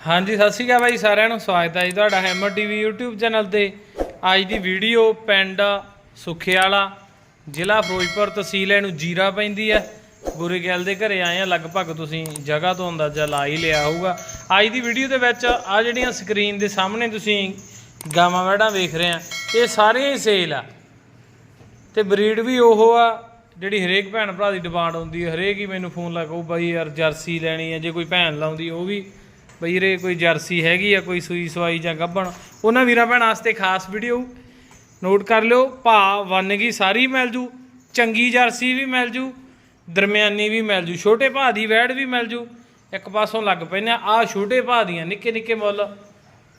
ਹਾਂਜੀ, ਸਤਿ ਸ਼੍ਰੀ ਅਕਾਲ ਬਾਈ ਸਾਰਿਆਂ ਨੂੰ। ਸਵਾਗਤ ਹੈ ਜੀ ਤੁਹਾਡਾ ਹੈਮਰ ਟੀਵੀ YouTube ਚੈਨਲ ਤੇ। ਅੱਜ ਦੀ ਵੀਡੀਓ ਪਿੰਡ ਸੁਖਿਆਲਾ, ਜ਼ਿਲ੍ਹਾ ਫਿਰੋਜ਼ਪੁਰ ਤਹਿਸੀਲ ਇਹਨੂੰ ਜੀਰਾ ਪੈਂਦੀ ਹੈ। ਗੁਰੇਗਿੱਲ ਦੇ ਘਰੇ ਆਏ ਆ, ਲਗਭਗ ਤੁਸੀਂ ਜਗ੍ਹਾ ਤੋਂ ਅੰਦਾਜ਼ਾ ਲਾ ਹੀ ਲਿਆ ਹੋਊਗਾ। ਅੱਜ ਦੀ ਵੀਡੀਓ ਦੇ ਵਿੱਚ ਆ ਜਿਹੜੀਆਂ ਸਕਰੀਨ ਦੇ ਸਾਹਮਣੇ ਤੁਸੀਂ ਗਾਵਾਂ ਵੜਾਂ ਵੇਖ ਰਹੇ ਆ, ਇਹ ਸਾਰੀਆਂ ਹੀ ਸੇਲ ਆ। ਤੇ ਬਰੀਡ ਵੀ ਉਹ ਆ, ਜਿਹੜੀ ਹਰੇਕ ਭੈਣ ਭਰਾ ਦੀ ਡਿਮਾਂਡ ਹੁੰਦੀ ਹੈ। ਹਰੇਕ ਹੀ ਮੈਨੂੰ ਫੋਨ ਲਗਾਉ ਬਾਈ ਯਾਰ ਜਰਸੀ ਲੈਣੀ ਹੈ, ਜੇ ਕੋਈ ਭੈਣ ਲਾਉਂਦੀ ਉਹ ਵੀ ਬਈ ਰੇ ਕੋਈ ਜਰਸੀ ਹੈਗੀ ਆ, ਕੋਈ ਸੂਈ ਸਵਾਈ ਜਾਂ ਗੱਭਣ, ਉਹਨਾਂ ਵੀਰਾਂ ਭੈਣਾਂ ਵਾਸਤੇ ਖਾਸ ਵੀਡੀਓ ਨੋਟ ਕਰ ਲਿਓ, ਭਾ ਵੰਨਗੀ ਸਾਰੀ ਮਿਲ ਜੂ, ਚੰਗੀ ਜਰਸੀ ਵੀ ਮਿਲ ਜੂ, ਦਰਮਿਆਨੀ ਵੀ ਮਿਲ ਜੂ, ਛੋਟੇ ਭਾ ਦੀ ਵੈੜ ਵੀ ਮਿਲ ਜੂ, ਇੱਕ ਪਾਸੋਂ ਲੱਗ ਪੈਨੇ ਆ ਛੋਟੇ ਭਾ ਦੀਆਂ, ਨਿੱਕੇ ਨਿੱਕੇ ਮੁੱਲ,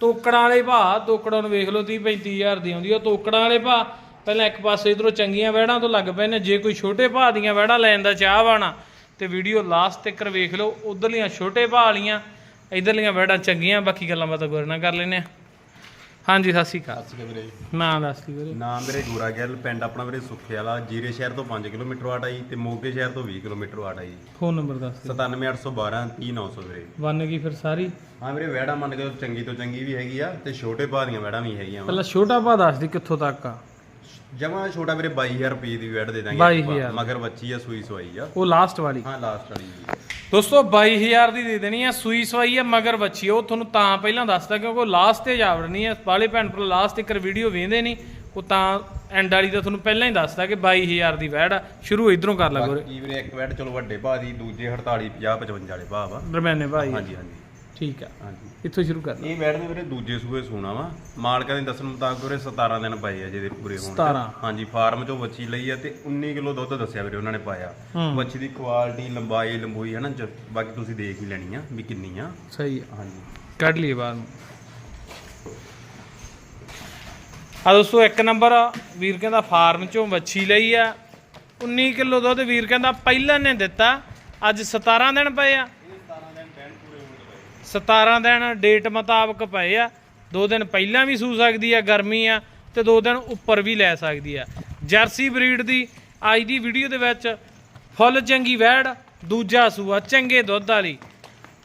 ਤੋਕੜਾਂ ਵਾਲੇ ਭਾ, ਤੋਕੜਾਂ ਨੂੰ ਵੇਖ ਲਓ 30 35000 ਦੀ ਆਉਂਦੀ ਆ ਤੋਕੜਾਂ ਵਾਲੇ ਭਾ, ਪਹਿਲਾਂ ਇੱਕ ਪਾਸੇ ਇਧਰੋਂ ਚੰਗੀਆਂ ਵੈੜਾਂ ਤੋਂ ਲੱਗ ਪਏ ਨੇ ਜੇ ਕੋਈ ਛੋਟੇ ਭਾ ਦੀਆਂ ਵੈੜਾਂ ਲੈਣ ਦਾ ਚਾਹ ਵਾਣਾ ਤੇ ਵੀਡੀਓ ਲਾਸਟ ਤੱਕ ਵੇਖ ਲਓ, ਉਧਰਲੀਆਂ ਛੋਟੇ ਭਾ ਵਾਲੀਆਂ ਇਧਰਲੀਆਂ ਵੈੜਾਂ ਚੰਗੀਆਂ ਬਾਕੀ ਗੱਲਾਂ ਬਾਤਾਂ ਗੁਰ ਨਾਲ ਕਰ ਲੈਨੇ ਆ ਹਾਂਜੀ ਸਤਿ ਸ਼੍ਰੀ ਅਕਾਲ। ਸਤਿ ਸ਼੍ਰੀ ਅਕਾਲ ਵੀਰੇ। ਨਾਂ ਦੱਸ ਦੀ ਵੀਰੇ? ਨਾਮ ਵੀਰੇ ਗੋਰਾ ਗਿੱਲ ਪਿੰਡ ਆਪਣਾ ਵੀਰੇ ਸੁੱਖੇ ਵਾਲਾ ਜੀਰੇ ਸ਼ਹਿਰ ਤੋਂ 5 ਕਿਲੋਮੀਟਰ ਵਾਟ ਆ ਜੀ ਤੇ ਮੋਗੇ ਸ਼ਹਿਰ ਤੋਂ 20 ਕਿਲੋਮੀਟਰ ਵਾਟ ਆ ਜੀ ਫੋਨ ਨੰਬਰ ਦੱਸ ਦਿਓ। 97812 30900 ਵੀਰੇ। ਵੰਨਗੀ ਫਿਰ ਸਾਰੀ? ਹਾਂ ਵੀਰੇ ਵੈੜਾ ਮੰਨ ਕੇ ਚੰਗੀ ਤੋਂ ਚੰਗੀ ਵੀ ਹੈਗੀ ਆ ਤੇ ਛੋਟੇ ਭਾਅ ਦੀਆਂ ਵੈੜਾਂ ਵੀ ਹੈਗੀਆਂ ਪਹਿਲਾਂ ਛੋਟਾ ਭਾ ਦੱਸ ਦੀ ਕਿੱਥੋਂ ਤੱਕ ਆ? ਜਮਾ ਛੋਟਾ ਵੀਰੇ 22000 ਰੁਪਏ ਦੀ ਵੈੜ ਦੇ ਦਾਂਗੇ 22,000 ਆਪਾਂ। ਮਗਰ ਬੱਚੀ ਆ ਸੂਈ ਸਵਾਈ ਆ। ਉਹ ਲਾਸਟ ਵਾਲੀ। ਹਾਂ ਲਾਸਟ ਵਾਲੀ ਜੀ। ਦੋਸਤੋ 22000 ਦੀ ਦੇ ਦੇਣੀ ਆ ਸੂਈ ਸਵਾਈ ਆ ਮਗਰ ਬੱਚੀ ਆ। ਉਹ ਤੁਹਾਨੂੰ ਤਾਂ ਪਹਿਲਾਂ ਦੱਸਦਾ ਕਿਉਂਕਿ ਲਾਸਟ ਤੇ ਜਾਵੜਨੀ ਆ। ਬਾਲੇ ਭੈਣ ਭਰਾ ਲਾਸਟ ਤੱਕ ਵੀਡੀਓ ਵੇਂਦੇ ਨਹੀਂ। ਉਹ ਤਾਂ ਐਂਡ ਵਾਲੀ ਦਾ ਤੁਹਾਨੂੰ ਪਹਿਲਾਂ ਹੀ ਦੱਸਦਾ ਕਿ 22000 ਦੀ ਵੈੜ ਆ। ਸ਼ੁਰੂ ਇਧਰੋਂ ਕਰ ਲਾ ਗੋਰੇ। ਬਾਕੀ ਵੀਰੇ ਇੱਕ ਵੈੜ ਚਲੋ ਵੱਡੇ ਭਾਅ ਦੀ ਦੂਜੇ 48 50 55 ਵਾਲੇ ਭਾਅ ਵਾ। ਦਰਮਿਆਨੇ ਭਾਈ ਹਾਂਜੀ ਹਾਂਜੀ। ਠੀਕ ਆ। ਹਾਂਜੀ। ਇੱਥੋਂ ਸ਼ੁਰੂ ਕਰ ਇਹ ਨੇ ਵੀਰੇ ਦੂਜੇ ਸੂਏ ਸੋਣਾ ਵਾ। ਮਾਲਕਾਂ ਦੇ ਦੱਸਣ ਮੁਤਾਬਕ ਵੀਰੇ 17 ਦਿਨ ਪਏ ਆ ਜਿਹਦੇ ਪੂਰੇ ਹੋਣ 17 ਹਾਂਜੀ ਫਾਰਮ ਚੋਂ ਬੱਚੀ ਲਈ ਆ ਤੇ 19 ਕਿਲੋ ਦੁੱਧ ਦੱਸਿਆ ਵੀਰੇ ਉਹਨਾਂ ਨੇ ਪਾਇਆ। ਬੱਚੀ ਦੀ ਕੁਆਲਿਟੀ ਲੰਬਾਈ ਲੰਬੂਈ ਹੈ ਨਾ ਬਾਕੀ ਤੁਸੀਂ ਦੇਖ ਹੀ ਲੈਣੀ ਆ ਵੀ ਕਿੰਨੀ ਆ। ਸਹੀ ਆ। ਹਾਂਜੀ। ਕੱਢ ਲਈਏ ਬਾਹਰ ਨੂੰ। ਆ ਦੋਸਤੋ ਇੱਕ ਨੰਬਰ ਵੀਰ ਕਹਿੰਦਾ ਫਾਰਮ ਚੋਂ ਵੱਛੀ ਲਈ ਆ। 19 ਕਿਲੋ ਦੁੱਧ ਵੀਰ ਕਹਿੰਦਾ ਪਹਿਲਾਂ ਨੇ ਦਿੱਤਾ। ਅੱਜ 17 ਦਿਨ ਪਏ ਆ। 17 ਦਿਨ ਡੇਟ ਮੁਤਾਬਕ ਪਏ ਆ। ਦੋ ਦਿਨ ਪਹਿਲਾਂ ਵੀ ਸੂ ਸਕਦੀ ਆ, ਗਰਮੀ ਆ ਤੇ ਦੋ ਦਿਨ ਉੱਪਰ ਵੀ ਲੈ ਸਕਦੀ ਆ। ਜਰਸੀ ਬਰੀਡ ਦੀ ਅੱਜ ਦੀ ਵੀਡੀਓ ਦੇ ਵਿੱਚ ਫੁੱਲ ਚੰਗੀ ਵੈੜ ਦੂਜਾ ਸੂਆ ਚੰਗੇ ਦੁੱਧ ਵਾਲੀ।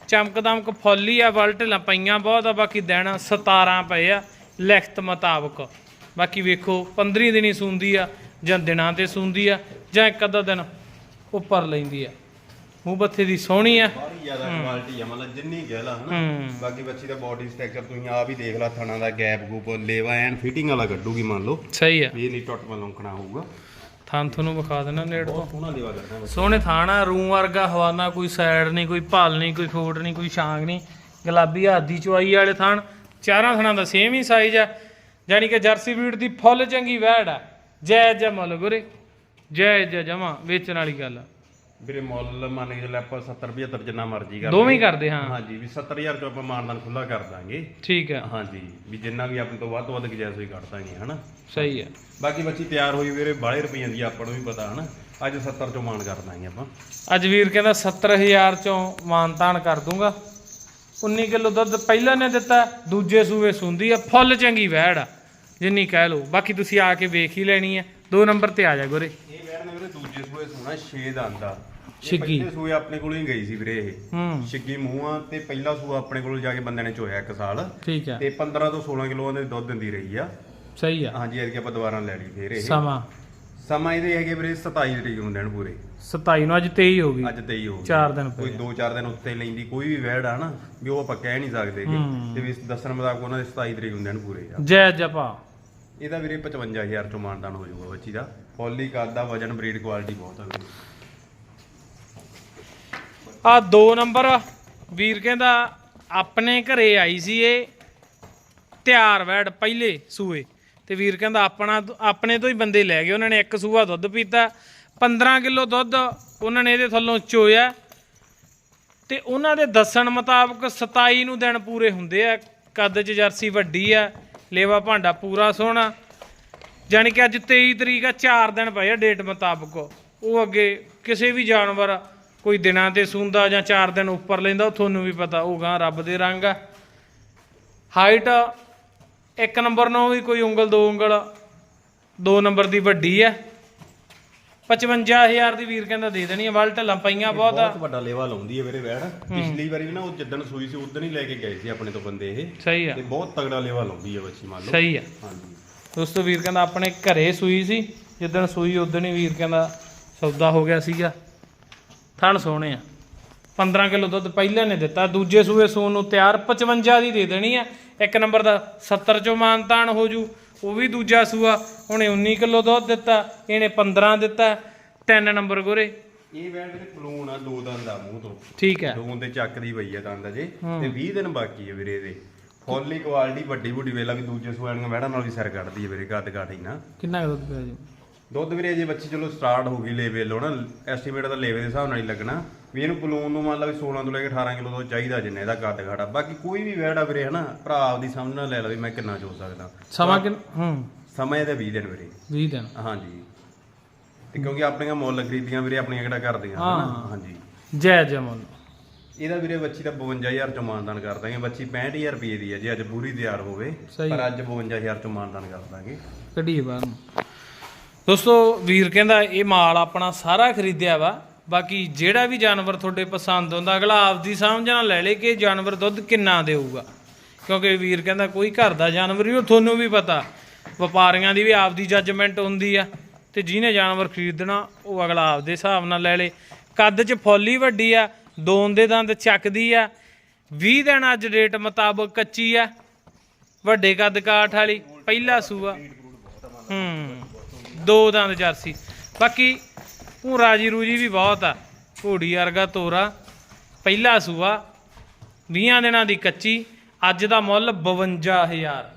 ਚਮਕਦਮਕ ਫੁੱਲੀ ਆ, ਵਲਟਲਾਂ ਪਈਆਂ ਬਹੁਤ ਆ, ਬਾਕੀ ਦਿਨ 17 ਪਏ ਆ ਲਿਖਤ ਮੁਤਾਬਕ। ਬਾਕੀ ਵੇਖੋ 15 ਦਿਨੀ ਸੂੰਦੀ ਆ ਜਾਂ ਦਿਨਾਂ ਤੇ ਸੂੰਦੀ ਆ ਜਾਂ ਇੱਕ ਅੱਧਾ ਦਿਨ ਉੱਪਰ ਲੈਂਦੀ ਆ। ਮੂੰਹ ਬੱਥੇ ਦੀ ਸੋਹਣੀ ਆ। ਬਾਹਲੀ ਜ਼ਿਆਦਾ ਕੁਆਲਿਟੀ ਆ ਮਤਲਬ ਜਿੰਨੀ ਕਹਿ ਲਾ ਹਨਾ। ਹੂੰ। ਬਾਕੀ ਬੱਚੀ ਦਾ ਬਾਡੀ ਸਟਰਕਚਰ ਤੁਸੀਂ ਆਪ ਹੀ ਦੇਖ ਲਾ ਥਣਾ ਦਾ ਗੈਪ ਗੂਪ ਲੇਵਾ ਐਨ ਫਿਟਿੰਗ ਵਾਲਾ ਕੱਢੂਗੀ ਮੰਨ ਲਓ। ਸਹੀ ਆ। ਵੀ ਇਹ ਨਹੀਂ ਟੁੱਟ ਮਲੋਂਕਣਾ ਹੋਊਗਾ। ਥਾਂ ਤੁਹਾਨੂੰ ਵਿਖਾ ਦੇਣਾ ਨੇੜ ਤੋਂ। ਬਹੁਤ ਸੋਹਣਾ ਲੇਵਾ ਕਰਦਾ ਬੱਚਾ। ਸੋਹਣੇ ਥਾਣਾ ਰੂਮ ਵਰਗਾ ਹਵਾਨਾ ਕੋਈ ਸਾਈਡ ਨਹੀਂ ਕੋਈ ਭਲ ਨਹੀਂ ਕੋਈ ਖੋਟ ਨਹੀਂ ਕੋਈ ਛਾਂਗ ਨਹੀਂ। ਗੁਲਾਬੀ ਹਾਦੀ ਚੁਆਈ ਵਾਲੇ ਥਾਣ ਚਾਰਾਂ ਥਾਣਾ ਦਾ ਸੇਮ ਹੀ ਸਾਈਜ਼ ਆ। ਯਾਨੀ ਕਿ ਜਰਸੀ ਬਰੀਡ ਦੀ ਫੁੱਲ ਚੰਗੀ ਵੈੜ ਆ। ਜੈ ਜੈ ਮੁੱਲ ਗੁਰੇ ਜੈ ਜੈ ਜਮਾ ਵੇਚਣ ਵਾਲੀ ਗੱਲ ਆ। ਵੀਰੇ ਮੁੱਲ ਮੰਨ ਕੇ ਚੱਲ ਆਪਾਂ 70 75 ਜਿੰਨਾ ਮਰਜ਼ੀ ਕਰ ਦੋਵੇਂ ਹੀ ਕਰਦੇ ਹਾਂ। ਹਾਂਜੀ ਵੀ 70000 ਚੋਂ ਆਪਾਂ ਮਾਨਦਾਨ ਖੁੱਲਾ ਕਰ ਦਾਂਗੇ। ਠੀਕ ਆ ਹਾਂਜੀ ਵੀ ਜਿੰਨਾ ਵੀ ਆਪਣੇ ਤੋਂ ਵੱਧ ਤੋਂ ਵੱਧ ਗੁਜਾਇਸ਼ ਹੋਈ ਕੱਢ ਦਾਂਗੇ ਹਨਾ? ਸਹੀ ਆ ਬਾਕੀ ਬੱਚੀ ਤਿਆਰ ਹੋਈ ਵੀਰੇ ਬਾਹਲੇ ਰੁਪਈਆਂ ਦੀ ਆਪਾਂ ਨੂੰ ਵੀ ਪਤਾ ਹਨਾ? ਅੱਜ 70 ਚੋਂ ਮਾਨ ਕਰ ਦਾਂਗੇ ਆਪਾਂ। ਅੱਜ ਵੀਰ ਕਹਿੰਦਾ 70000 ਚੋਂ ਮਾਨਤਾਨ ਕਰ ਦੂੰਗਾ। 19 ਕਿਲੋ ਦੁੱਧ ਪਹਿਲਾਂ ਨੇ ਦਿੱਤਾ ਦੂਜੇ ਸੂਏ ਸੁੰਦੀ ਆ ਫੁੱਲ ਚੰਗੀ ਵੈੜ ਆ ਜਿੰਨੀ ਕਹਿ ਲਓ। ਬਾਕੀ ਤੁਸੀਂ ਆ ਕੇ ਵੇਖ ਹੀ ਲੈਣੀ ਆ। ਦੋ ਨੰਬਰ ਤੇ ਆ ਜਾ ਗੁਰੇ। ਸੋਣਾ 6 ਦਾ ਆਂਦਾ ਛਿੱਗੀ। ਪਹਿਲੇ ਸੂਏ ਆਪਣੇ ਕੋਲੋਂ ਹੀ ਗਈ ਸੀ ਵੀਰੇ ਇਹ। ਹੂੰ। ਛਿੱਗੀ ਮੂੰਹਾਂ ਤੇ ਪਹਿਲਾ ਸੂਆ ਆਪਣੇ ਕੋਲੋਂ ਜਾ ਕੇ ਬੰਦੇ ਨੇ ਚੋਇਆ ਇੱਕ ਸਾਲ। ਠੀਕ ਆ ਤੇ 15 ਤੋਂ 16 ਕਿਲੋ ਦੇ ਦੁੱਧ ਦਿੰਦੀ ਰਹੀ ਆ। ਸਹੀ ਆ। ਹਾਂਜੀ ਐਤਕੀ ਆਪਾਂ ਦੁਬਾਰਾ ਲੈ ਲਈ ਫੇਰ ਇਹ। ਸਮਾਂ। ਸਮਾਂ ਇਹਦੇ ਹੈਗੇ ਵੀਰੇ 27 ਤਰੀਕ ਨੂੰ ਦੇਣ ਪੂਰੇ। 27 ਨੂੰ ਅੱਜ 23 ਹੋ ਗਈ। ਅੱਜ 23 ਹੋ ਗਏ ਚਾਰ ਦਿਨ ਕੋਈ ਪਏ 2-4 ਦਿਨ ਉੱਤੇ ਲੈਂਦੀ ਕੋਈ ਵੀ ਵੈੜ ਆ ਨਾ ਵੀ ਉਹ ਆਪਾਂ ਕਹਿ ਨਹੀਂ ਸਕਦੇ ਗੇ। ਹੂੰ। ਤੇ ਵੀ ਦੱਸਣ ਮੁਤਾਬਕ ਉਹਨਾਂ ਦੇ 27 ਤਰੀਕ ਨੂੰ ਦੇਣ ਪੂਰੇ ਆ। ਜੈ ਜਪਾ। ਇਹਦਾ ਵੀਰੇ 55000 ਚੋਂ ਮਾਨਦਾਨ ਹੋ ਜਾਊਗਾ ਬੱਚੀ ਦਾ। ਫੋਲੀ ਕੱਦ ਦਾ ਵਜਨ ਬਰੀਡ ਕੁਆਲਿਟੀ ਬਹੁਤ ਆ ਵੀਰੇ। ਆ ਦੋ ਨੰਬਰ, ਵੀਰ ਕਹਿੰਦਾ ਆਪਣੇ ਘਰੇ ਆਈ ਸੀ ਇਹ ਤਿਆਰ ਵੈੜ ਪਹਿਲੇ ਸੂਏ। ਤੇ ਵੀਰ ਕਹਿੰਦਾ ਆਪਣਾ ਆਪਣੇ ਤੋਂ ਹੀ ਬੰਦੇ ਲੈ ਗਏ, ਉਹਨਾਂ ਨੇ ਇੱਕ ਸੂਆ ਦੁੱਧ ਪੀਤਾ 15 ਕਿਲੋ ਦੁੱਧ ਉਹਨਾਂ ਨੇ ਇਹਦੇ ਥੱਲੋਂ ਚੋਇਆ। ਤੇ ਉਹਨਾਂ ਦੇ ਦੱਸਣ ਮੁਤਾਬਕ 27 ਨੂੰ ਦਿਨ ਪੂਰੇ ਹੁੰਦੇ ਆ, ਕੱਦ 'ਚ ਜਰਸੀ ਵੱਡੀ ਆ, ਲੇਵਾ ਭਾਂਡਾ ਪੂਰਾ ਸੋਹਣਾ। ਜਾਣੀ ਕਿ ਅੱਜ 23 ਤਰੀਕ ਆ 4 ਦਿਨ ਪਏ ਆ ਡੇਟ ਮੁਤਾਬਕ। ਉਹ ਅੱਗੇ ਕਿਸੇ ਵੀ ਜਾਨਵਰ ਕੋਈ ਦਿਨਾਂ ਤੇ ਸੂੰਦਾ ਜਾਂ 4 ਦਿਨ ਉੱਪਰ ਲੈਂਦਾ ਉਹ ਤੁਹਾਨੂੰ ਵੀ ਪਤਾ ਉਹ ਗਾਂ ਰੱਬ ਦੇ ਰੰਗ ਆ। ਹਾਈਟ ਇੱਕ ਨੰਬਰ ਨੂੰ ਵੀ ਕੋਈ ਉਂਗਲ ਦੋ ਉਂਗਲ ਦੋ ਨੰਬਰ ਦੀ ਵੱਡੀ ਆ। 55000 ਦੀ ਵੀਰ ਕਹਿੰਦਾ ਦੇ ਦੇਣੀ ਆ ਵੱਲ ਢੱਲਾਂ ਪਈਆਂ ਬਹੁਤ ਆ। ਬਹੁਤ ਵੱਡਾ ਲੇਵਾ ਲਾਉਂਦੀ ਹੈ ਵੀਰੇ ਵੈੜ। ਪਿਛਲੀ ਵਾਰੀ ਵੀ ਨਾ ਉਹ ਜਿੱਦਣ ਸੂਈ ਸੀ ਉਦੋਂ ਹੀ ਲੈ ਕੇ ਗਏ ਸੀ ਆਪਣੇ ਤੋਂ ਬੰਦੇ ਇਹ। ਸਹੀ ਆ। ਤੇ ਬਹੁਤ ਤਗੜਾ ਲੇਵਾ ਲਾਉਂਦੀ ਹੈ ਬੱਚੀ ਮੰਨ ਲਓ। ਸਹੀ ਆ। ਹਾਂਜੀ। ਦੋਸਤੋ ਵੀਰ ਕਹਿੰਦਾ ਆਪਣੇ ਘਰੇ ਸੂਈ ਸੀ। ਜਿੱਦਣ ਸੂਈ ਉਦੋਂ ਹੀ ਵੀਰ ਕਹਿੰਦਾ ਸੌਦਾ ਹੋ ਗਿਆ ਸੀਗਾ। ਥਣ ਸੋਹਣੇ ਆ। 15 ਕਿਲੋ ਦੁੱਧ ਪਹਿਲੇ ਨੇ ਦਿੱਤਾ। ਦੂਜੇ ਸੂਏ ਸੂਣ ਨੂੰ ਤਿਆਰ 55 ਦੀ ਦੇ ਦੇਣੀ ਆ। ਇੱਕ ਨੰਬਰ ਦਾ 70 ਚੋਂ ਮਾਨਤਾਨ ਹੋ ਜੂ। ਉਹ ਵੀ ਦੂਜਾ ਸੂਆ। ਉਹਨੇ 19 ਕਿਲੋ ਦੁੱਧ ਦਿੱਤਾ। ਇਹਨੇ 15 ਦਿੱਤਾ। ਤਿੰਨ ਨੰਬਰ ਗੋਰੇ। ਇਹ ਵੈੜ ਵੀਰੇ ਪਲੂਣ ਆ ਦੋ ਦੰਦ ਆ ਮੂੰਹ ਤੋਂ। ਠੀਕ ਹੈ ਦੋ ਦੇ ਚੱਕਦੀ ਪਈ ਆ ਦੰਦ ਅਜੇ। ਤੇ 20 ਦਿਨ ਬਾਕੀ ਹੈ ਵੀਰੇ ਇਹਦੇ। ਫੁੱਲੀ ਕੁਆਲਿਟੀ ਵੱਡੀ ਵੱਡੀ ਵੇਲਾ ਵੀ ਦੂਜੇ ਸੂਆਣੀਆਂ ਵੈੜਾਂ ਨਾਲ ਵੀ ਸਿਰ ਕੱਢਦੀ ਹੈ ਵੀਰੇ ਗੱਦ ਕਾਠੀ ਨਾ। ਕਿੰਨਾ ਕੁ ਦੁੱਧ ਪਿਆ ਜੀ? ਦੁੱਧ ਵੀਰੇ ਜੇ ਬੱਚੀ ਚਲੋ ਸਟਾਰਟ ਹੋ ਗਈ ਲੇਵੇ ਲੋ ਨਾ ਐਸਟੀਮੇਟ ਦਾ ਲੇਵੇ ਦੇ ਹਿਸਾਬ ਨਾਲ ਹੀ ਲੱਗਣਾ। ਵੀ ਇਹਨੂੰ ਪਲੂਨ ਨੂੰ ਮੰਨ ਲਾ ਵੀ 16 ਤੋਂ ਲੈ ਕੇ 18 ਕਿਲੋ ਦੁੱਧ ਚਾਹੀਦਾ ਜਿੰਨੇ ਇਹਦਾ ਕੱਦ ਘਾਟਾ ਬਾਕੀ ਕੋਈ ਵੀ ਵੈੜ ਵੀਰੇ ਹਨਾ ਭਰਾ ਆਪਦੀ ਸਮਝ ਨਾਲ ਲੈ ਲਵੇ ਮੈਂ ਕਿੰਨਾ ਚੋ ਸਕਦਾ। ਸਮਾਂ ਕਿ ਹੂੰ। ਸਮਾਂ ਇਹਦੇ 20 ਦਿਨ ਵੀਰੇ। 20 ਦਿਨ। ਹਾਂਜੀ। ਤੇ ਕਿਉਂਕਿ ਆਪਣੀਆਂ ਮੁੱਲ ਖਰੀਦੀਆਂ ਵੀਰੇ ਆਪਣੀਆਂ ਕਿਹੜਾ ਕਰਦੀਆਂ ਹਨਾ? ਹਾਂਜੀ। ਜੈ ਜਮਲ ਇਹਦਾ ਵੀਰੇ ਬੱਚੀ ਦਾ 52000 ਚੋਂ ਮਾਨਦਾਨ ਕਰ ਦਾਂਗੇ ਬੱਚੀ 65000 ਰੁਪਏ ਦੀ ਹੈ ਜੇ ਅੱਜ ਪੂਰੀ ਤਿਆਰ ਹੋਵੇ ਸਹੀ। ਪਰ ਅੱਜ 52000 ਚੋਂ ਮਾਨਦਾਨ ਕਰ ਦਾਂਗੇ। ਕੱਢੀਏ ਬਾਹਰ ਨੂੰ। ਦੋਸਤੋ ਵੀਰ ਕਹਿੰਦਾ ਇਹ ਮਾਲ ਆਪਣਾ ਸਾਰਾ ਖਰੀਦਿਆ ਵਾ ਬਾਕੀ ਜਿਹੜਾ ਵੀ ਜਾਨਵਰ ਤੁਹਾਡੇ ਪਸੰਦ ਆਉਂਦਾ ਅਗਲਾ ਆਪਦੀ ਸਮਝ ਨਾਲ ਲੈ ਲੇ ਕਿ ਜਾਨਵਰ ਦੁੱਧ ਕਿੰਨਾ ਦੇਊਗਾ। ਕਿਉਂਕਿ ਵੀਰ ਕਹਿੰਦਾ ਕੋਈ ਘਰ ਦਾ ਜਾਨਵਰ ਹੀ ਉਹ ਤੁਹਾਨੂੰ ਵੀ ਪਤਾ ਵਪਾਰੀਆਂ ਦੀ ਵੀ ਆਪਦੀ ਜੱਜਮੈਂਟ ਹੁੰਦੀ ਆ ਤੇ ਜਿਹਨੇ ਜਾਨਵਰ ਖਰੀਦਣਾ ਉਹ ਅਗਲਾ ਆਪਦੇ ਹਿਸਾਬ ਨਾਲ ਲੈ ਲੇ। ਕੱਦ 'ਚ ਫੁੱਲੀ ਵੱਡੀ ਆ ਦੋਨ ਦੇ ਦੰਦ ਚੱਕਦੀ ਆ। 20 ਦਿਨ ਅੱਜ ਡੇਟ ਮੁਤਾਬਕ ਕੱਚੀ ਆ। ਵੱਡੇ ਕੱਦ ਕਾਠ ਵਾਲੀ, ਪਹਿਲਾ ਸੂਆ। ਹੂੰ, ਦੋ ਦੰਦ ਜਰਸੀ। ਬਾਕੀ ਉਹ ਰਾਜੀ ਰੂਜੀ ਵੀ ਬਹੁਤ ਆ। ਘੋੜੀ ਵਰਗਾ ਤੋਰਾ, ਪਹਿਲਾ ਸੂਆ 20 ਦਿਨਾਂ ਦੀ ਕੱਚੀ, ਅੱਜ ਦਾ ਮੁੱਲ 52000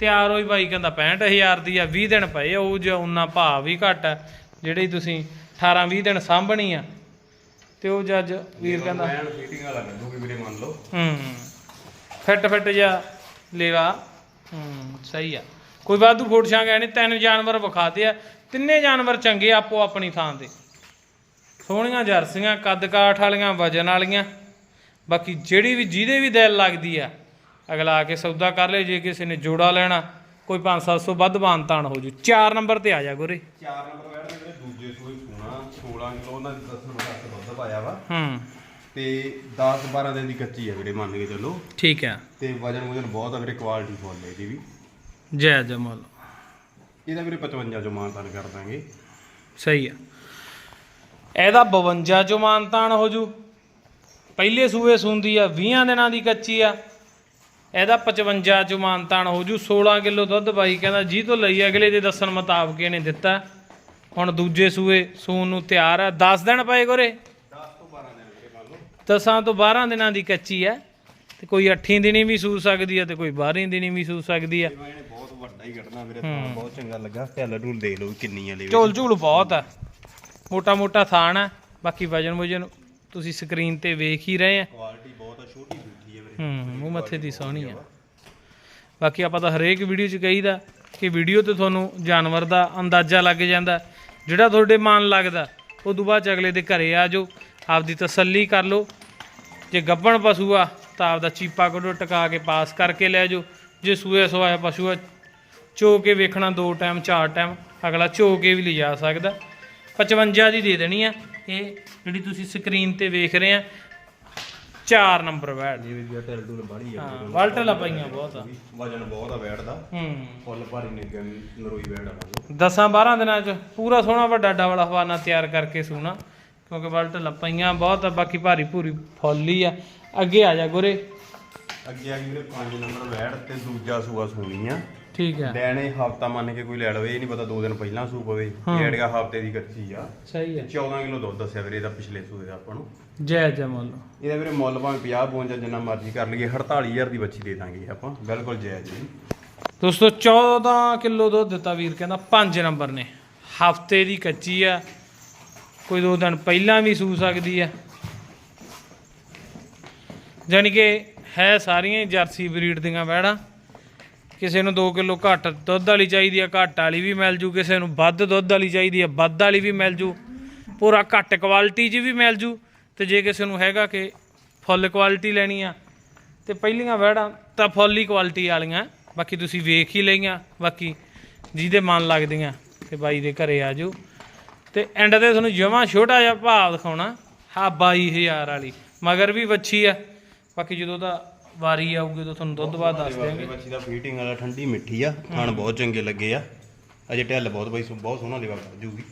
ਤਿਆਰ ਹੋਈ ਬਾਈ, ਕਹਿੰਦਾ 65000 ਦੀ ਆ 20 ਦਿਨ ਪਏ ਉਹ ਜੇ ਉਨਾ ਭਾਅ ਵੀ ਘੱਟ ਆ। ਜਿਹੜੀ ਤੁਸੀਂ 18 20 ਦਿਨ ਸਾਂਭਣੀ ਆ ਤੇ ਉਹ ਜੱਜ ਵੀਰ ਕਹਿੰਦਾ ਐਨ ਫੀਟਿੰਗ ਵਾਲਾ ਲੱਗੂਗੀ ਵੀਰੇ ਮੰਨ ਲਓ। ਹੂੰ ਫਿੱਟ ਫਿੱਟ ਜਾ ਲੇਵਾ। ਹੂੰ ਸਹੀ ਆ। ਕੋਈ ਵਾਧੂ ਫੋਟ ਛਾਂਗ ਨਹੀਂ ਤਿੰਨ ਜਾਨਵਰ ਵਿਖਾਤੇ ਆ। ਤਿੰਨੇ ਜਾਨਵਰ ਚੰਗੇ ਆਪੋ ਆਪਣੀ ਥਾਂ ਤੇ। ਸੋਹਣੀਆਂ ਜਰਸੀਆਂ ਕੱਦ ਕਾਠ ਵਾਲੀਆਂ ਵਜਨ ਵਾਲੀਆਂ। ਬਾਕੀ ਜਿਹੜੀ ਵੀ ਜਿਹਦੇ ਵੀ ਦਿਲ ਲੱਗਦੀ ਆ ਅਗਲਾ ਆ ਕੇ ਸੌਦਾ ਕਰ ਲੇ ਜੇ ਕਿਸੇ ਨੇ ਜੋੜਾ ਲੈਣਾ ਕੋਈ 5-700 ਵੱਧ ਬਾਨਤਾਨ ਹੋ ਜੂ। 4 ਨੰਬਰ ਤੇ ਆ ਜਾ ਗੁਰੇ। 4 ਨੰਬਰ ਵੈੜ ਦੇ ਦੂਜੇ ਸੂਈ ਸੋਣਾ 16 ਕਿਲੋ ਉਹਨਾਂ ਦੀ 10 ਨੰਬਰ ਤੱਕ ਦੁੱਧ ਪਾਇਆ ਵਾ। ਹੂੰ। ਤੇ 10 12 ਦਿਨ ਦੀ ਕੱਚੀ ਹੈ ਵੀਰੇ ਮੰਨ ਕੇ ਚੱਲੋ। ਠੀਕ ਆ ਤੇ ਵਜਨ ਵਜਨ ਬਹੁਤ ਆ ਵੀਰੇ ਕੁਆਲਿਟੀ ਫੁੱਲ ਹੈ ਇਹਦੀ ਵੀ। ਜੈ ਜਮਲ। ਇਹਦਾ ਵੀਰੇ 55 ਚੋਂ ਮਾਨਦਾਨ ਕਰ ਦਾਂਗੇ। ਸਹੀ ਆ ਇਹਦਾ 52 ਚੋਂ ਮਾਨਤਾਨ ਹੋ ਜੂ। ਪਹਿਲੇ ਸੂਏ ਸੁੰਦੀ ਆ 20 ਦਿਨਾਂ ਦੀ ਕੱਚੀ ਆ। ਇਹਦਾ 55 ਚੋਂ ਮਾਨਤਾਨ ਹੋ ਜੂ। 16 ਕਿਲੋ ਦੁੱਧ ਬਾਈ ਕਹਿੰਦਾ ਜੀ ਤੋਂ ਲਈ ਅਗਲੇ ਦੇ ਦੱਸਣ ਮੁਤਾਬਕ ਇਹਨੇ ਦਿੱਤਾ। ਹੁਣ ਦੂਜੇ ਸੂਏ ਸੂਣ ਨੂੰ ਤਿਆਰ ਆ। 10 ਦਿਨ ਪਏ ਗੋਰੇ। 10 ਤੋਂ 12 ਦਿਨਾਂ ਦੀ ਕੱਚੀ ਹੈ ਤੇ ਕੋਈ 8 ਦਿਨੀ ਵੀ ਸੂ ਸਕਦੀ ਹੈ ਤੇ ਕੋਈ 12 ਦਿਨੀ ਵੀ ਸੂ ਸਕਦੀ ਹੈ। ਬਹੁਤ ਵੱਡਾ ਹੀ ਕੱਢਣਾ ਮੇਰੇ ਤਾਂ ਬਹੁਤ ਚੰਗਾ ਲੱਗਾ। ਢੱਲ ਢੂਲ ਦੇਖ ਲਓ ਕਿੰਨੀ ਆ ਲੈ ਝੋਲ ਝੂਲ ਬਹੁਤ ਆ ਸਕਰੀਨ ਤੇ ਵੇਖ ਹੀ ਰਹੇ ਆ ਹੂੰ ਮੱਥੇ ਦੀ ਸੋਹਣੀ ਆ ਬਾਕੀ ਆਪਾਂ ਤਾਂ ਹਰੇਕ ਵੀਡੀਓ 'ਚ ਕਹੀਦਾ ਕਿ ਵੀਡੀਓ ਤੇ ਤੁਹਾਨੂੰ ਜਾਨਵਰ ਦਾ ਅੰਦਾਜ਼ਾ ਲੱਗ ਜਾਂਦਾ। ਜਿਹੜਾ ਤੁਹਾਡੇ ਮਨ ਲੱਗਦਾ ਉਹ ਤੋਂ ਚ ਅਗਲੇ ਦੇ ਘਰੇ ਆ ਜਾਓ। ਆਪਦੀ ਤਸੱਲੀ ਕਰ ਲਓ। ਜੇ ਗੱਬਣ ਪਸ਼ੂ ਆ ਤਾਂ ਆਪਦਾ ਚੀਪਾ ਕੱਢੋ ਟਿਕਾ ਕੇ ਪਾਸ ਕਰਕੇ ਲੈ ਜਾਓ। ਜੇ ਸੂਏ ਸਵਾਇਆ ਪਸ਼ੂ ਆ ਚੋ ਕੇ ਵੇਖਣਾ ਦੋ ਟਾਈਮ ਚਾਰ ਟਾਈਮ ਅਗਲਾ ਚੋ ਕੇ ਵੀ ਲਿਜਾ ਸਕਦਾ। 55 ਦੀ ਦੇ ਦੇਣੀ ਆ। ਇਹ ਜਿਹੜੀ ਤੁਸੀਂ ਸਕਰੀਨ ਤੇ ਵੇਖ ਰਹੇ ਆ 4 ਨੰਬਰ ਵੈਟ ਇਹ ਵੀ ਢੱਲ ਢੂਲ ਬਾੜੀ ਆ। ਹਾਂ ਵਲਟ ਲਪਾਈਆਂ ਬਹੁਤ ਆ। ਵਜਨ ਬਹੁਤ ਆ ਵੈੜ ਦਾ। ਹੂੰ। ਫੁੱਲ ਭਾਰੀ ਨੇ ਨਰੋਈ ਵੈੜ ਆ। ਮੰਨ ਲਓ 10 12 ਦਿਨਾਂ ਚ ਪੂਰਾ ਸੋਹਣਾ ਵੱਡਾ ਡਬਲ ਹਵਾਨਾ ਤਿਆਰ ਕਰਕੇ ਸੂਣਾ। ਕਿਉਂਕਿ ਵਲਟ ਲਪਾਈਆਂ ਬਹੁਤ ਆ ਬਾਕੀ ਭਾਰੀ ਭੂਰੀ ਫੁੱਲੀ ਆ। ਅੱਗੇ ਆ ਜਾ ਗੁਰੇ। ਅੱਗੇ ਆ ਗਈ ਵੀਰੇ 5 ਨੰਬਰ ਵੈੜ ਤੇ ਦੂਜਾ ਸੂਆ ਸੋਣੀ ਆ। ਠੀਕ ਆ। ਲੈਣੇ ਹਫਤਾ ਮੰਨ ਕੇ ਕੋਈ ਲੈ ਲਵੇ ਇਹ ਨਹੀਂ ਪਤਾ ਦੋ ਦਿਨ ਪਹਿਲਾਂ ਸੂ ਪਵੇ। ਏੜਗਾ ਹਫ਼ਤੇ ਦੀ ਕੱਚੀ ਆ। ਸਹੀ ਆ। 14 ਕਿਲੋ ਦੁੱਧ ਦੱਸਿਆ ਵੀਰੇ ਇਹਦਾ ਪਿਛਲੇ ਸੂਏ ਦਾ ਆਪਾਂ ਨੂੰ। ਜੈ ਜੈ ਮੁੱਲ। ਇਹਦਾ ਵੀਰੇ ਮੁੱਲ ਭਾਵੇਂ 50 52 ਜਿੰਨਾ ਮਰਜ਼ੀ ਕਰ ਲਈਏ 48000 ਦੀ ਬੱਚੀ ਦੇ ਦਾਂਗੇ ਆਪਾਂ। ਬਿਲਕੁਲ ਜਾਇਜ਼ ਜੀ। ਦੋਸਤੋ 14 ਕਿਲੋ ਦੁੱਧ ਦਿੱਤਾ ਵੀਰ ਕਹਿੰਦਾ 5 ਨੰਬਰ ਨੇ। ਹਫ਼ਤੇ ਦੀ ਕੱਚੀ ਆ ਕੋਈ ਦੋ ਦਿਨ ਪਹਿਲਾਂ ਵੀ ਸੂ ਸਕਦੀ ਆ ਜਾਣੀ ਕਿ ਹੈ ਸਾਰੀਆਂ ਜਰਸੀ ਬਰੀਡ ਦੀਆਂ ਵੈੜਾਂ ਕਿਸੇ ਨੂੰ 2 ਕਿਲੋ ਘੱਟ ਦੁੱਧ ਵਾਲੀ ਚਾਹੀਦੀ ਆ ਘੱਟ ਵਾਲੀ ਵੀ ਮਿਲ ਜੂ। ਕਿਸੇ ਨੂੰ ਵੱਧ ਦੁੱਧ ਵਾਲੀ ਚਾਹੀਦੀ ਆ ਵੱਧ ਵਾਲੀ ਵੀ ਮਿਲ ਜੂ। ਪੂਰਾ ਘੱਟ ਕੁਆਲਿਟੀ 'ਚ ਵੀ ਮਿਲ ਜੂ। ਤੇ ਜੇ ਕਿਸੇ ਨੂੰ ਹੈਗਾ ਕਿ ਫੁੱਲ ਕੁਆਲਿਟੀ ਲੈਣੀ ਆ, ਤੇ ਪਹਿਲੀਆਂ ਵੈੜਾਂ ਤਾਂ ਫੁੱਲ ਹੀ ਕੁਆਲਿਟੀ ਵਾਲੀਆਂ। ਬਾਕੀ ਤੁਸੀਂ ਵੇਖ ਹੀ ਲਈਆਂ, ਬਾਕੀ ਜਿਹਦੇ ਮਨ ਲੱਗਦੀਆਂ, ਤੇ ਬਾਈ ਦੇ ਘਰੇ ਆ ਜਾਓ। ਤੇ ਐਂਡ ਤੇ ਤੁਹਾਨੂੰ ਜਮਾਂ ਛੋਟਾ ਜਿਹਾ ਭਾਅ ਦਿਖਾਉਣਾ ਹਾਂ 22000 ਵਾਲੀ ਮਗਰ ਵੀ ਵੱਛੀ ਆ। ਬਾਕੀ ਜਦੋਂ ਦਾ ਵਾਰੀ ਆਊਗੀ ਉਦੋਂ ਤੁਹਾਨੂੰ ਦੁੱਧ ਬਾਅਦ ਦੱਸ ਦਿਆਂਗੇ। ਬੱਚੀ ਦਾ ਫੀਟਿੰਗ ਵਾਲਾ ਠੰਡੀ ਮਿੱਠੀ ਆ ਖਾਣ ਬਹੁਤ ਚੰਗੇ ਲੱਗੇ ਆ। ਅਜੇ ਢਿੱਲ ਬਹੁਤ ਬਾਈ ਬਹੁਤ ਸੋਹਣਾ ਲੇਵਾ ਕਰ ਜੂਗੀ।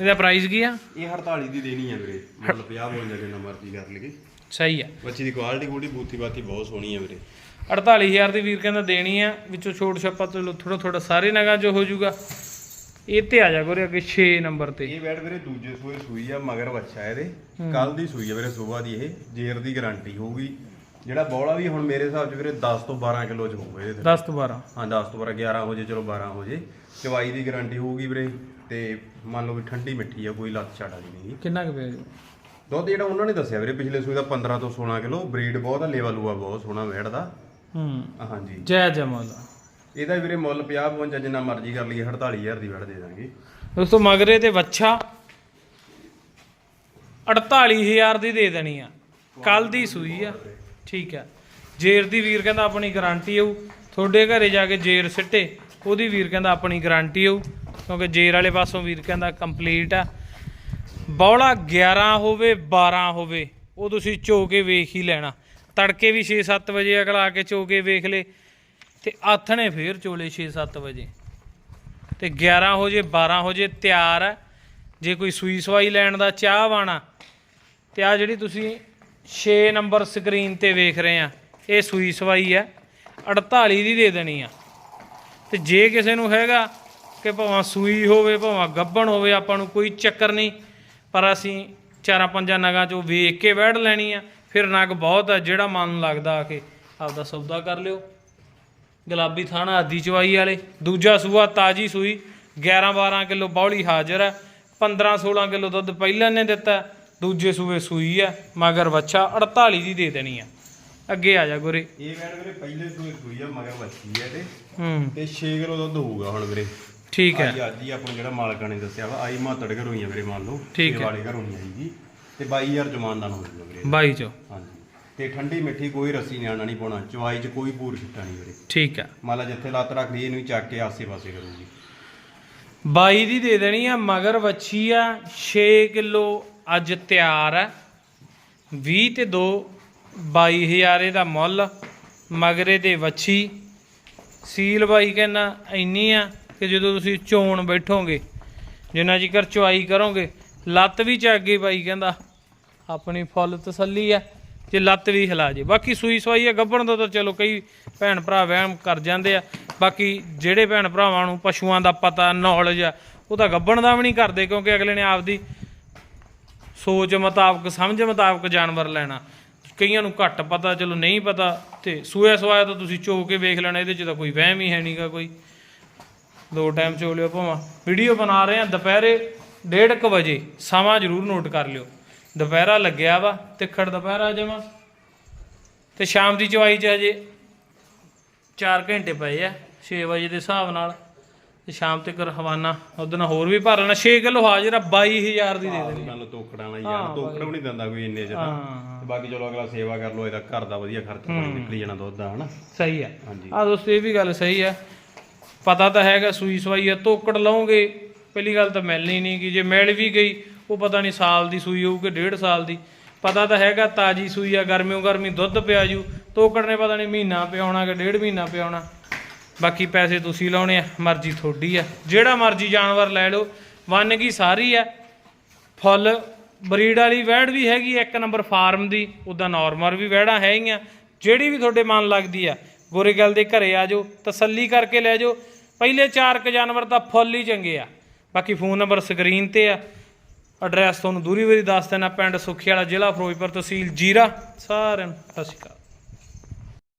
ਇਹਦਾ ਪ੍ਰਾਈਸ ਕੀ ਆ? ਇਹ 48 ਦੀ ਦੇਣੀ ਆ ਵੀਰੇ ਮਤਲਬ 50 ਬੋਲ ਜਿੰਨਾ ਮਰਜ਼ੀ ਕਰ ਲਈਏ। ਸਹੀ ਆ। ਬੱਚੀ ਦੀ ਕੁਆਲਿਟੀ ਬੂਟੀ ਬੂਥੀ ਬਾਤੀ ਬਹੁਤ ਸੋਹਣੀ ਆ ਵੀਰੇ। 48000 ਦੀ ਵੀਰ ਕਹਿੰਦਾ ਦੇਣੀ ਆ ਵਿੱਚੋਂ ਛੋਟ ਛੱਪਾ ਚਲੋ ਥੋੜਾ ਥੋੜਾ ਸਾਰੇ ਨਗਾਂ ਚ ਹੋ ਜਾਊਗਾ। ਇਹ ਤੇ ਆ ਜਾ ਗੋਰੇ ਅੱਗੇ 6 ਨੰਬਰ ਤੇ। ਇਹ ਬੈਡ ਵੀਰੇ ਦੂਜੇ ਸੂਏ ਸੂਈ ਆ ਮਗਰ ਬੱਚਾ ਇਹਦੇ। ਕੱਲ ਦੀ ਸੂਈ ਆ ਵੀਰੇ ਸੂਆ ਦੀ ਇਹ। ਜੇਰ ਦੀ ਗਾਰੰਟੀ ਹੋਊਗੀ। ਜਿਹੜਾ ਬੌਲਾ ਵੀ ਹੁਣ ਮੇਰੇ ਹਿਸਾਬ 'ਚ ਵੀਰੇ 10 ਤੋਂ 12 ਕਿਲੋ 'ਚ ਹੋਊਗਾ ਇਹਦੇ ਤੇ। 10 ਤੋਂ 12 ਹਾਂ 10 ਤੋਂ 12 11 ਹੋ ਜੇ ਚਲੋ 12 ਹੋ ਜੇ। ਚਵਾਈ ਦੀ ਗਾਰੰਟੀ ਹੋਊਗੀ ਵੀਰੇ। ਤੇ ਮੰਨ ਲਓ ਵੀ ਠੰਡੀ ਮਿੱਠੀ ਆ ਕੋਈ ਲੱਤ ਛਾੜਾ ਨਹੀਂ। ਕਿੰਨਾ ਕੁ ਪਿਆ ਜੀ? ਦੁੱਧ ਜਿਹੜਾ ਉਹਨਾਂ ਨੇ ਦੱਸਿਆ ਵੀਰੇ ਪਿਛਲੇ ਸੂਏ ਦਾ 15 ਤੋਂ 16 ਕਿਲੋ। ਬਰੀਡ ਬਹੁਤ ਆ ਲੇਵਾ ਲੂਆ ਬਹੁਤ ਸੋਹਣਾ ਵੈੜ ਦਾ। ਹੂੰ। ਹਾਂਜੀ। ਜੈ ਜਮਲ ਇਹਦਾ ਵੀਰੇ ਮੁੱਲ 50 55 ਜਿੰਨਾ ਮਰਜ਼ੀ ਕਰ ਲਈਏ 48000 ਦੀ ਵੜ ਦੇ ਦਾਂਗੇ। ਦੋਸਤੋ, ਮਗਰੇ ਤੇ ਵੱਛਾ 48000 ਦੀ ਦੇ ਦੇਣੀ ਆ। ਕੱਲ ਦੀ ਸੂਈ ਆ। ਠੀਕ ਆ। ਜੇਰ ਦੀ ਵੀਰ ਕਹਿੰਦਾ ਆਪਣੀ ਗਾਰੰਟੀ ਆਊ। ਤੁਹਾਡੇ ਘਰੇ ਜਾ ਕੇ ਜੇਰ ਸਿੱਟੇ, ਉਹਦੀ ਵੀਰ ਕਹਿੰਦਾ ਆਪਣੀ ਗਾਰੰਟੀ ਆਊ। ਕਿਉਂਕਿ ਜੇਰ ਵਾਲੇ ਪਾਸੋਂ ਵੀਰ ਕਹਿੰਦਾ ਕੰਪਲੀਟ ਆ। ਬੌਲਾ 11 ਹੋਵੇ 12 ਹੋਵੇ, ਉਹ ਤੁਸੀਂ ਚੋ ਕੇ ਵੇਖ ਹੀ ਲੈਣਾ। ਤੜਕੇ ਵੀ 6-7 ਵਜੇ ਅਗਲਾ ਆ ਕੇ ਚੋ ਕੇ ਵੇਖ ਲੇ। ਤੇ ਆਥਣੇ ਫੇਰ ਚੋਲੇ 6-7 ਵਜੇ। ਤੇ 11 ਹੋ ਜੇ 12 ਹੋ ਜੇ, ਤਿਆਰ ਹੈ ਜੇ ਕੋਈ ਸੂਈ ਸਵਾਈ ਲੈਣ ਦਾ ਚਾਹ ਵਾਣਾ, ਤੇ ਆ ਜਿਹੜੀ ਤੁਸੀਂ 6 ਨੰਬਰ ਸਕਰੀਨ ਤੇ ਵੇਖ ਰਹੇ ਆ, ਇਹ ਸੂਈ ਸਵਾਈ ਹੈ 48 ਦੀ ਦੇ ਦੇਣੀ ਆ। ਤੇ ਜੇ ਕਿਸੇ ਨੂੰ ਹੈਗਾ ਕਿ ਭਾਵੇਂ ਸੂਈ ਹੋਵੇ, ਭਾਵੇਂ ਗੱਬਣ ਹੋਵੇ, ਆਪਾਂ ਨੂੰ ਕੋਈ ਚੱਕਰ ਨਹੀਂ, ਪਰ ਅਸੀਂ ਚਾਰਾਂ ਪੰਜਾਂ ਨਗਾਂ ਚੋਂ ਵੇਖ ਕੇ ਵੈੜ ਲੈਣੀ ਆ, ਫਿਰ ਨਗ ਬਹੁਤ ਆ, ਜਿਹੜਾ ਮਨ ਲੱਗਦਾ ਆ ਕੇ ਆਪਦਾ ਸੌਦਾ ਕਰ ਲਿਓ। ਗੁਲਾਬੀ ਥਾਣਾ ਆਦੀ ਚਵਾਈ ਵਾਲੇ। ਦੂਜਾ ਸੂਆ ਤਾਜੀ ਸੂਈ 11 12 ਕਿਲੋ ਬੌਲੀ ਹਾਜ਼ਰ ਹੈ। 15 16 ਕਿਲੋ ਦੁੱਧ ਪਹਿਲਾਂ ਨੇ ਦਿੱਤਾ ਦੂਜੇ ਸੂਏ ਸੂਈ ਹੈ ਮਗਰ ਵੱਛਾ 48 ਦੀ ਦੇ ਦੇਣੀ ਆ ਅੱਗੇ ਆ ਜਾ ਗੁਰੇ। ਇਹ ਵੈੜ ਵੀਰੇ ਪਹਿਲੇ ਸੂਏ ਸੂਈ ਆ ਮਗਰ ਬੱਚੀ ਆ ਤੇ ਹੂੰ। ਤੇ 6 ਕਿਲੋ ਦੁੱਧ ਹੋਊਗਾ ਹੁਣ ਵੀਰੇ। ਠੀਕ ਹੈ। ਅੱਜ ਹੀ ਆਪਾਂ ਜਿਹੜਾ ਮਾਲਕਾਂ ਨੇ ਦੱਸਿਆ ਵਾ ਆਈ ਮਾਤੜ ਘਰੋਂ ਹੀ ਆ ਵੀਰੇ ਮੰਨ ਲਓ। ਠੀਕ ਹੈ। ਵਾਲੇ ਘਰੋਂ ਆਈ ਜੀ। ਤੇ 22000 ਜਮਾਨਦਾਨ ਹੋ ਜਾਊਗਾ ਵੀਰੇ। 22 ਚੋ। ਹਾਂਜੀ। ਤੇ ਠੰਡੀ ਮਿੱਠੀ ਕੋਈ ਰੱਸੀ ਨਿਆਣਾ ਨਹੀਂ ਪਾਉਣਾ ਚਵਾਈ 'ਚ ਕੋਈ ਪੂਰ ਛਿੱਟਾ ਨਹੀਂ ਵੀਰੇ। ਠੀਕ ਹੈ ਮੰਨ ਲਾ ਜਿੱਥੇ ਲੱਤ ਰੱਖ ਲਈ ਇਹਨੂੰ ਹੀ ਚੱਕ ਕੇ ਆਸੇ-ਪਾਸੇ ਕਰੂਗੀ 22 ਦੀ ਦੇ ਦੇਣੀ ਆ ਮਗਰ ਵੱਛੀ ਆ 6 ਕਿਲੋ ਅੱਜ ਤਿਆਰ ਹੈ 20 ਤੇ 2 22000 ਇਹਦਾ ਮੁੱਲ ਮਗਰੇ ਤੇ ਵੱਛੀ। ਸੀਲ ਬਾਈ ਕਹਿੰਦਾ ਇੰਨੀ ਆ ਕਿ ਜਦੋਂ ਤੁਸੀਂ ਚੋਣ ਬੈਠੋਗੇ ਜਿੰਨਾ ਚਿਰ ਚੁਆਈ ਕਰੋਗੇ ਲੱਤ ਵੀ ਚੱਕ ਗਈ ਬਾਈ ਕਹਿੰਦਾ ਆਪਣੀ ਫੁੱਲ ਤਸੱਲੀ ਆ। ਜੇ ਲੱਤ ਵੀ ਹਿਲਾ ਜੇ। ਬਾਕੀ ਸੂਈ ਸਵਾਈ ਆ, ਗੱਭਣ ਦਾ ਤਾਂ ਚਲੋ ਕਈ ਭੈਣ ਭਰਾ ਵਹਿਮ ਕਰ ਜਾਂਦੇ ਆ। ਬਾਕੀ ਜਿਹੜੇ ਭੈਣ ਭਰਾਵਾਂ ਨੂੰ ਪਸ਼ੂਆਂ ਦਾ ਪਤਾ ਨੌਲੇਜ ਆ, ਉਹ ਤਾਂ ਗੱਭਣ ਦਾ ਵੀ ਨਹੀਂ ਕਰਦੇ ਕਿਉਂਕਿ ਅਗਲੇ ਨੇ ਆਪਦੀ ਸੋਚ ਮੁਤਾਬਕ, ਸਮਝ ਮੁਤਾਬਕ ਜਾਨਵਰ ਲੈਣਾ। ਕਈਆਂ ਨੂੰ ਘੱਟ ਪਤਾ, ਚਲੋ ਨਹੀਂ ਪਤਾ ਤੇ ਸੂਆ ਸਵਾਇਆ ਤਾਂ ਤੁਸੀਂ ਚੋ ਕੇ ਵੇਖ ਲੈਣਾ, ਇਹਦੇ ਚ ਤਾਂ ਕੋਈ ਵਹਿਮ ਹੀ ਹੈ ਨਹੀਂਗਾ ਕੋਈ। ਦੋ ਟਾਈਮ ਚੋ ਲਿਓ ਭਾਵਾਂ। ਵੀਡੀਓ ਬਣਾ ਰਹੇ ਆ, ਦੁਪਹਿਰੇ 1:30 ਵਜੇ। ਸਮਾਂ ਜ਼ਰੂਰ ਨੋਟ ਕਰ ਲਿਓ। ਦੁਪਹਿਰਾ ਲੱਗਿਆ ਵਾ ਤਿੱਖੜ ਦੁਪਹਿਰਾ ਜਮਾ। ਤੇ ਸ਼ਾਮ ਦੀ ਚਵਾਈ ਚ ਹਜੇ 4 ਘੰਟੇ ਪਏ ਆ 6 ਵਜੇ ਦੇ ਹਿਸਾਬ ਨਾਲ। ਤੇ ਸ਼ਾਮ ਤੱਕ ਹਵਾਨਾ ਉਹਦੇ ਨਾਲ ਹੋਰ ਵੀ ਭਰ ਲੈਣਾ। 6 ਕਿਲੋ ਹਾਜ਼ਰ ਆ 22000 ਦੀ ਦੇ ਦੇਣੀ। ਮੰਨ ਲਓ ਤੋਕੜਾਂ ਨਾਲ ਯਾਰ ਤੋਕੜ ਵੀ ਨਹੀਂ ਦਿੰਦਾ ਕੋਈ ਇੰਨੇ ਚ ਤਾਂ। ਬਾਕੀ ਚਲੋ ਅਗਲਾ ਸੇਵਾ ਕਰ ਲੋ ਇਹਦਾ ਘਰ ਦਾ ਵਧੀਆ ਖਰਚਾ ਪਾਣੀ ਨਿਕਲੀ ਜਾਣਾ ਦੁੱਧ ਦਾ ਹਨਾ? ਸਹੀ ਆ। ਆ ਦੋਸਤੋ ਇਹ ਵੀ ਗੱਲ ਸਹੀ ਆ। ਪਤਾ ਤਾਂ ਹੈਗਾ ਸੂਈ ਸਵਾਈ ਆ ਤੋਕੜ ਲਾਉਂਗੇ। ਪਹਿਲੀ ਗੱਲ ਤਾਂ ਮਿਲਣੀ ਨਹੀਂ ਕਿ ਜੇ ਮਿਲ ਵੀ ਗਈ ਉਹ ਪਤਾ ਨਹੀਂ ਸਾਲ ਦੀ ਸੂਈ ਹੋਊ ਕਿ ਡੇਢ ਸਾਲ ਦੀ। ਪਤਾ ਤਾਂ ਹੈਗਾ ਤਾਜੀ ਸੂਈ ਆ, ਗਰਮੀਓ ਗਰਮੀ ਦੁੱਧ ਪਿਆ ਜੂ। ਤੋਕੜ ਨੇ ਪਤਾ ਨਹੀਂ ਮਹੀਨਾ ਪਿਆਉਣਾ ਕਿ ਡੇਢ ਮਹੀਨਾ ਪਿਆਉਣਾ। ਬਾਕੀ ਪੈਸੇ ਤੁਸੀਂ ਲਾਉਣੇ ਆ, ਮਰਜ਼ੀ ਤੁਹਾਡੀ ਆ। ਜਿਹੜਾ ਮਰਜ਼ੀ ਜਾਨਵਰ ਲੈ ਲਓ ਵੰਨਗੀ ਸਾਰੀ ਆ। ਫੁੱਲ, ਬਰੀਡ ਵਾਲੀ ਵੈੜ ਵੀ ਹੈਗੀ ਇੱਕ ਨੰਬਰ ਫਾਰਮ ਦੀ ਉਦਾਂ ਨਾਰਮਲ ਵੀ ਵੈੜਾਂ ਹੈਗੀਆਂ ਜਿਹੜੀ ਵੀ ਤੁਹਾਡੇ ਮਨ ਲੱਗਦੀ ਆ ਗੋਰੇਗਲ ਦੇ ਘਰੇ ਆ ਜਾਓ, ਤਸੱਲੀ ਕਰਕੇ ਲੈ ਜਾਓ। ਪਹਿਲੇ ਚਾਰ ਕ ਜਾਨਵਰ ਤਾਂ ਫੁੱਲ ਹੀ ਚੰਗੇ ਆ। ਬਾਕੀ ਫੋਨ ਨੰਬਰ ਸਕਰੀਨ ਤੇ ਆ। ਐਡਰੈਸ ਤੁਹਾਨੂੰ ਦੂਰੀ ਵਾਰੀ ਦੱਸ ਦੇਣਾ, ਪਿੰਡ ਸੁਖੀ ਵਾਲਾ ਜ਼ਿਲ੍ਹਾ, ਫਿਰੋਜ਼ਪੁਰ ਤਹਿਸੀਲ ਜੀਰਾ, ਸਾਰਿਆਂ ਨੂੰ ਸਤਿ ਸ਼੍ਰੀ ਅਕਾਲ।